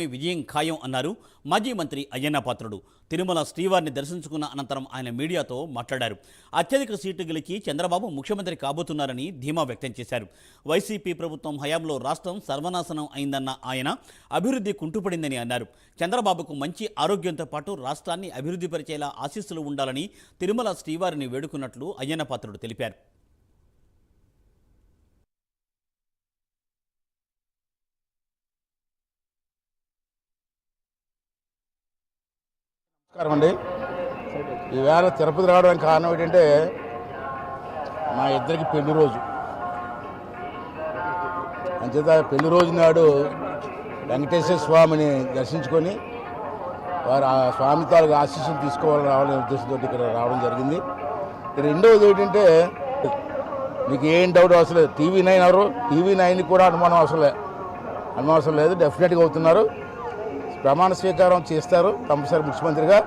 కూటమి విజయం ఖాయం అన్నారు మాజీ మంత్రి అయ్యన్న పాత్రుడు. తిరుమల శ్రీవారిని దర్శించుకున్న అనంతరం ఆయన మీడియాతో మాట్లాడారు. అత్యధిక సీటు గెలిచి చంద్రబాబు ముఖ్యమంత్రి కాబోతున్నారని ధీమా వ్యక్తం చేశారు. వైసీపీ ప్రభుత్వం హయాంలో రాష్ట్రం సర్వనాశనం అయిందన్న ఆయన అభివృద్ధి కుంటుపడిందని అన్నారు. చంద్రబాబుకు మంచి ఆరోగ్యంతో పాటు రాష్ట్రాన్ని అభివృద్ధి పరిచేలా ఆశీస్సులు ఉండాలని తిరుమల శ్రీవారిని వేడుకున్నట్లు అయ్యన్న పాత్రుడు తెలిపారు. నమస్కారం అండి. ఈవేళ తిరుపతి రావడానికి కారణం ఏంటంటే మా ఇద్దరికి పెళ్ళి రోజు. అంచేత పెళ్ళి రోజు నాడు వెంకటేశ్వర స్వామిని దర్శించుకొని వారు ఆ స్వామి తాలూకు ఆశీస్సులు తీసుకోవాలని రావాలనే ఉద్దేశంతో ఇక్కడ రావడం జరిగింది. రెండవది ఏంటంటే మీకు ఏం డౌట్ అవసరం లేదు టీవీ నైన్ ఎవరు? టీవీ నైన్కి కూడా అనుమానం అవసరం లేదు అనుమానం అవసరం లేదు. డెఫినెట్గా అవుతున్నారు. ప్రమాణ స్వీకారం చేస్తారు కంపల్సరీ ముఖ్యమంత్రిగా.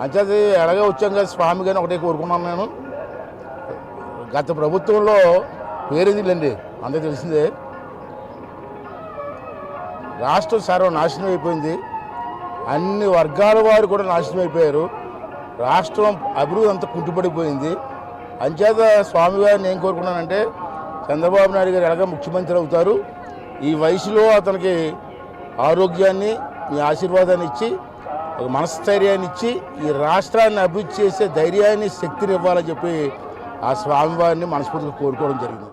అంచేది ఎలాగే వచ్చాం కదా స్వామి గారిని ఒకటే కోరుకున్నాను నేను. గత ప్రభుత్వంలో పేరుందిలేండి అందరికీ తెలిసిందే. రాష్ట్రం సర్వనాశనం అయిపోయింది. అన్ని వర్గాల వారు కూడా నాశనం అయిపోయారు. రాష్ట్రం అభివృద్ధి అంతా కుంటుపడిపోయింది. అంచేత స్వామివారిని ఏం కోరుకున్నానంటే చంద్రబాబు నాయుడు గారు ఎలాగ ముఖ్యమంత్రి అవుతారు. ఈ వయసులో అతనికి ఆరోగ్యాన్ని మీ ఆశీర్వాదాన్ని ఇచ్చి ఒక మనస్థైర్యాన్ని ఇచ్చి ఈ రాష్ట్రాన్ని అభివృద్ధి చేసే ధైర్యాన్ని శక్తిని ఇవ్వాలని చెప్పి ఆ స్వామివారిని మనస్ఫూర్తిగా కోరుకోవడం జరిగింది.